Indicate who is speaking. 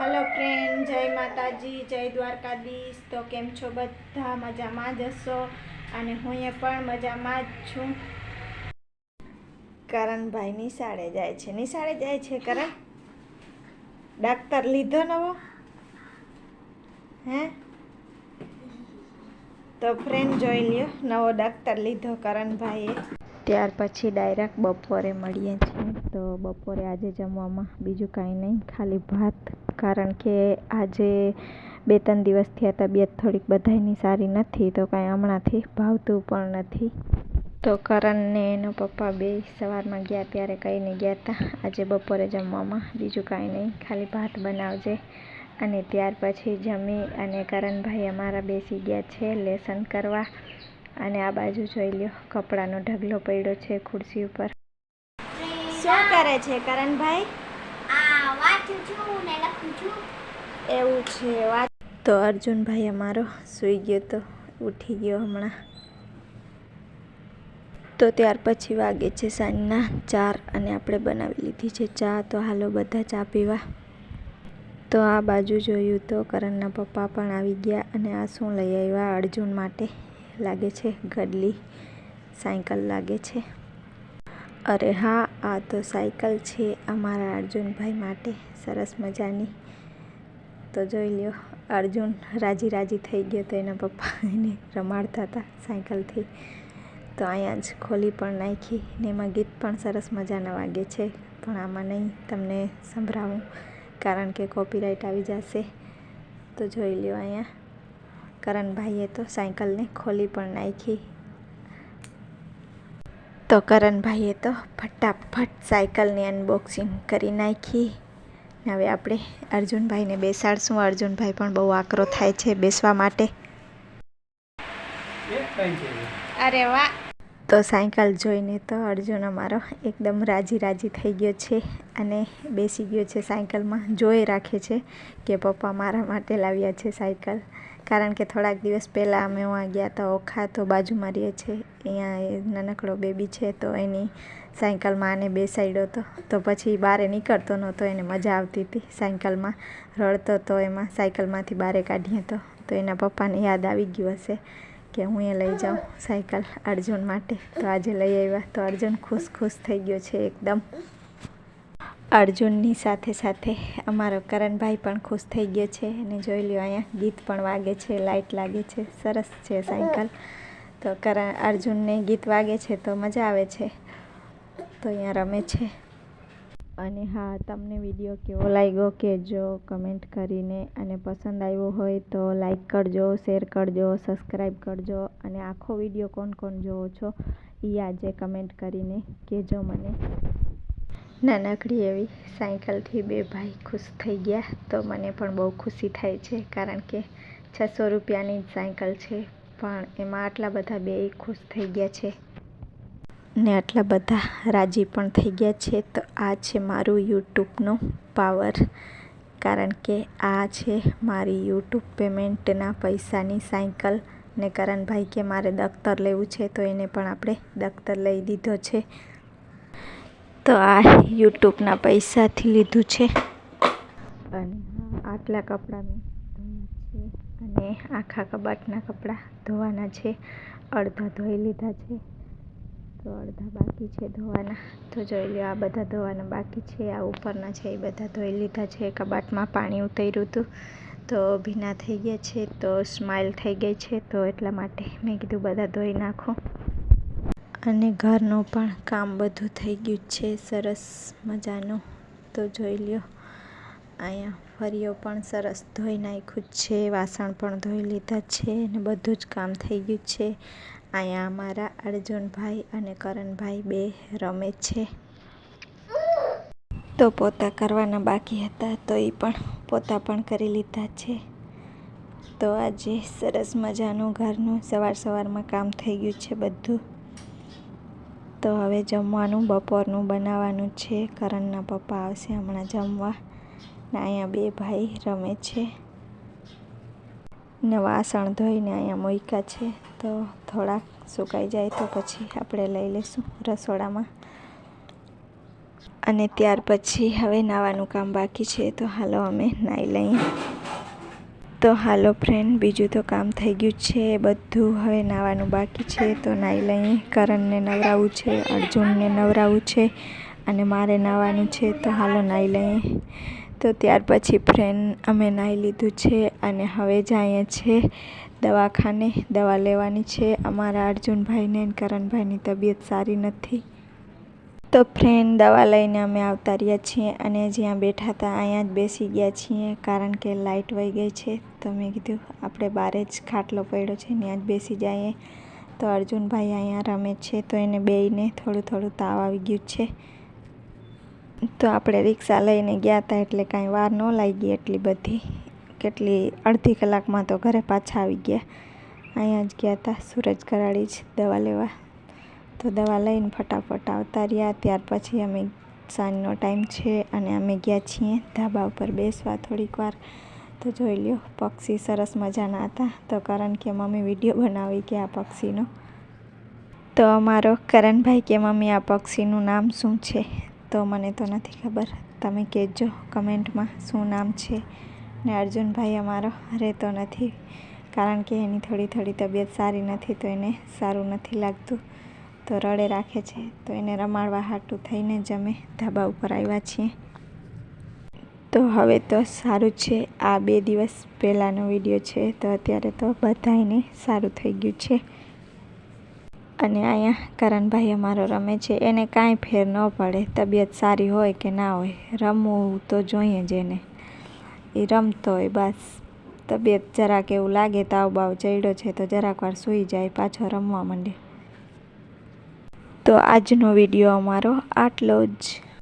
Speaker 1: Hello friend જય માતાજી, જય દ્વારકાધીશ. તો કેમ છો બધા? મજામાં જ હશો? અને હું એ પણ મજામાં જ છું. કરણભાઈ નિશાળે જાય છે. નિશાળે જાય છે કરણ? ડાક્ટર લીધો નવો? હે? તો ફ્રેન્ડ જોઈ લ્યો, નવો ડાક્ટર લીધો કરણભાઈએ ત્યાર પછી ડાયરેક્ટ બપોરે મળીએ છીએ. તો બપોરે આજે જમવામાં બીજું કાંઈ નહીં, ખાલી ભાત. કારણ કે આજે બે ત્રણ દિવસથી આ તબિયત થોડીક બધાયની સારી નથી, તો કાંઈ હમણાંથી ભાવતું પણ નથી. તો કરણને એનો પપ્પા બે સવારમાં ગયા ત્યારે કહીને ગયા હતા આજે બપોરે જમવામાં બીજું કાંઈ નહીં, ખાલી ભાત બનાવજે. અને ત્યાર પછી જમી અને કરણભાઈ અમારા બેસી ગયા છે લેસન કરવા. અને આ બાજુ જોઈ લ્યો કપડાનો ઢગલો પડ્યો છે ખુરશી ઉપર. શું કરે છે કરણભાઈ?
Speaker 2: આ વાંચું છું ને લખું છું.
Speaker 1: એવું છે વાત. તો અર્જુનભાઈ અમારો સૂઈ ગયો તો ઉઠી ગયો હમણાં. તો ત્યાર પછી વાગે છે સાંજના ચાર અને આપણે બનાવી લીધી છે ચા તો હાલો બધા ચા પીવા. તો આ બાજુ જોયું તો કરણના પપ્પા પણ આવી ગયા અને આ શું લઈ આવ્યા અર્જુન માટે? લાગે છે ગડલી સાયકલ લાગે છે. અરે હા, આ તો સાયકલ છે અમારા અર્જુનભાઈ માટે, સરસ મજાની. તો જોઈ લ્યો, અર્જુન રાજી રાજી થઈ ગયો તો એના પપ્પા એને રમાડતા હતા સાયકલથી. તો અહીંયા જ ખોલી પણ નાખી ને એમાં ગીત પણ સરસ મજાના વાગે છે, પણ આમાં નહીં, તમને સંભળાવું, કારણ કે કોપીરાઇટ આવી જશે. તો જોઈ લ્યો અહીંયા. કરણભાઈએ તો સાયકલને ખોલી પણ નાખી. તો કરણભાઈએ તો ફટાફટ સાયકલની અનબોક્સિંગ કરી નાખી. હવે આપણે અર્જુનભાઈને બેસાડશું. અર્જુનભાઈ પણ બહુ આકરો થાય છે બેસવા માટે. અરે વાહ! તો સાયકલ જોઈને તો અર્જુન અમારો એકદમ રાજી રાજી થઈ ગયો છે અને બેસી ગયો છે સાયકલમાં. જોઈ રાખે છે કે પપ્પા મારા માટે લાવ્યા છે સાયકલ. કારણ કે થોડાક દિવસ પહેલાં અમે ત્યાં ગયા હતા, ઓખા તો બાજુમાં રહીએ છીએ અહીંયા એ નાનકડો બેબી છે તો એની સાયકલમાં આને બેસાડ્યો હતો. તો પછી બહાર નીકળતો નહોતો, એને મજા આવતી હતી. સાયકલમાં રડતો તો એમાં સાયકલમાંથી બહાર કાઢીએ તો તો એના પપ્પાને યાદ આવી ગયું હશે કે હું એ લઈ જાઉં સાયકલ અર્જુન માટે. તો આજે લઈ આવ્યા. તો અર્જુન ખુશ ખુશ થઈ ગયો છે એકદમ. અર્જુનની સાથે સાથે અમારો કરણભાઈ પણ ખુશ થઈ ગયો છે અને જોઈ લ્યો અહીંયા ગીત પણ વાગે છે લાઇટ લાગે છે, સરસ છે સાયકલ. તો કરણ અર્જુનને ગીત વાગે છે તો મજા આવે છે. તો અહીંયા રમે છે. અને હા, તમને વીડિયો કેવો લાગ્યો કહેજો કમેન્ટ કરીને અને પસંદ આવ્યો હોય તો લાઈક કરજો શેર કરજો સબસ્ક્રાઈબ કરજો અને આખો વીડિયો કોણ કોણ જોવો છો એ આજે કમેન્ટ કરીને કહેજો મને. નાનકડી એવી સાયકલથી બે ભાઈ ખુશ થઈ ગયા. તો મને પણ બહુ ખુશી થાય છે, કારણ કે છસો રૂપિયાની જ સાયકલ છે, પણ એમાં આટલા બધા બે ખુશ થઈ ગયા છે. ને આટલા બધા રાજી પણ થઈ ગયા છે. તો આ છે મારું યુટ્યુબનો પાવર, કારણ કે આ છે મારી યુટ્યુબ પેમેન્ટના પૈસાની સાયકલ. ને કરણભાઈ કે મારે દફતર લેવું છે, તો એને પણ આપણે દફતર લઈ દીધો છે. તો આ યુટ્યુબના પૈસાથી લીધું છે. અને આટલા કપડાં મેં અને આખા કબાટના કપડાં ધોવાના છે. અડધા ધોઈ લીધા છે. તો અડધા બાકી છે ધોવાના. તો જોઈ લો આ બધા ધોવાના બાકી છે. આ ઉપરના છે, એ બધા ધોઈ લીધા છે. કબાટમાં પાણી ઉતર્યું હતું. તો ભીના થઈ ગયા છે, તો સ્માઇલ થઈ ગઈ છે. તો એટલા માટે મેં કીધું, બધા ધોઈ નાખો. અને ઘરનું પણ કામ બધું થઈ ગયું છે. સરસ મજાનું. તો જોઈ લ્યો. અહીંયા ફરીઓ પણ સરસ ધોઈ નાખ્યું છે. વાસણ પણ ધોઈ લીધા છે અને બધું જ કામ થઈ ગયું છે. અહીંયા અમારા અર્જુનભાઈ અને કરણભાઈ બે રમે છે. તો પોતા કરવાના બાકી હતા તો એ પણ પોતા પણ કરી લીધા છે. તો આજે સરસ મજાનું ઘરનું સવાર સવારમાં કામ થઈ ગયું છે બધું. તો હવે જમવાનું, બપોરનું બનાવવાનું છે. કરણના પપ્પા આવશે હમણાં જમવા. ને અહીંયા બે ભાઈ રમે છે. ને વાસણ ધોઈને અહીંયા મૂક્યા છે. તો થોડાક સુકાઈ જાય તો પછી આપણે લઈ લઈશું રસોડામાં. અને ત્યાર પછી હવે નાવાનું કામ બાકી છે. તો હાલો અમે નાહી લઈએ. તો હાલો ફ્રેન્ડ બીજું તો કામ થઈ ગયું છે, બધું હવે નાવાનું બાકી છે, તો નાહી લઈએ કરણને નવરાવું છે, અર્જુનને નવરાવું છે, અને મારે નાવાનું છે, તો હાલો નાહી લઈએ તો ત્યાર પછી ફ્રેન્ડ અમે નાહી લીધું છે, અને હવે જઈએ છે દવાખાને, દવા લેવાની છે. અમારા અર્જુનભાઈને કરણભાઈની તબિયત સારી નથી. તો ફ્રેન્ડ દવા લઈને અમે આવતા રહ્યા છીએ અને જ્યાં બેઠા હતા અહીંયા જ બેસી ગયા છીએ કારણ કે લાઇટ વહી ગઈ છે. તો મેં કીધું, આપણે બારે જ ખાટલો પડ્યો છે, ત્યાં જ બેસી જઈએ. તો અર્જુનભાઈ અહીંયા રમે છે તો એને બેઈને થોડું થોડું તાવ આવી ગયું છે. તો આપણે રિક્ષા લઈને ગયા હતા એટલે કાંઈ વાર ન લાગી એટલી બધી. કેટલી અડધી કલાકમાં તો ઘરે પાછા આવી ગયા. અહીંયા જ ગયા હતા, સૂરજ કરાળી જ દવા લેવા. તો દવા લઈને ફટાફટ આવતા રહ્યા. ત્યાર પછી અમે સાંજનો ટાઈમ છે અને અમે ગયા છીએ ધાબા ઉપર બેસવા થોડીક વાર. તો જોઈ લ્યો, પક્ષી સરસ મજાના હતા. તો કારણ કે મમ્મી વીડિયો બનાવી કે આ પક્ષીનો? તો અમારો કરણભાઈ કે મમ્મી, આ પક્ષીનું નામ શું છે? તો મને તો નથી ખબર. તમે કહેજો કમેન્ટમાં શું નામ છે. ને અર્જુનભાઈ અમારો રહેતો નથી. કારણ કે એની થોડી થોડી તબિયત સારી નથી, તો એને સારું નથી લાગતું. તો રડે રાખે છે, તો એને રમાડવા હાટું થઈને જ અમે ધાબા ઉપર આવ્યા છીએ. તો હવે તો સારું છે, આ બે દિવસ પહેલાંનો વીડિયો છે, તો અત્યારે તો બધાને સારું થઈ ગયું છે. અને અહીંયા કરણભાઈ અમારો રમે છે, એને કાંઈ ફેર ન પડે, તબિયત સારી હોય કે ના હોય, રમવું તો જોઈએ જ એને. એ રમતો હોય બસ, તબિયત જરાક એવું લાગે તાવ બાવ ચડ્યો છે, તો જરાક વાર સૂઈ જાય, પાછો રમવા માંડે. તો આજનો વીડિયો અમારો આટલો જ.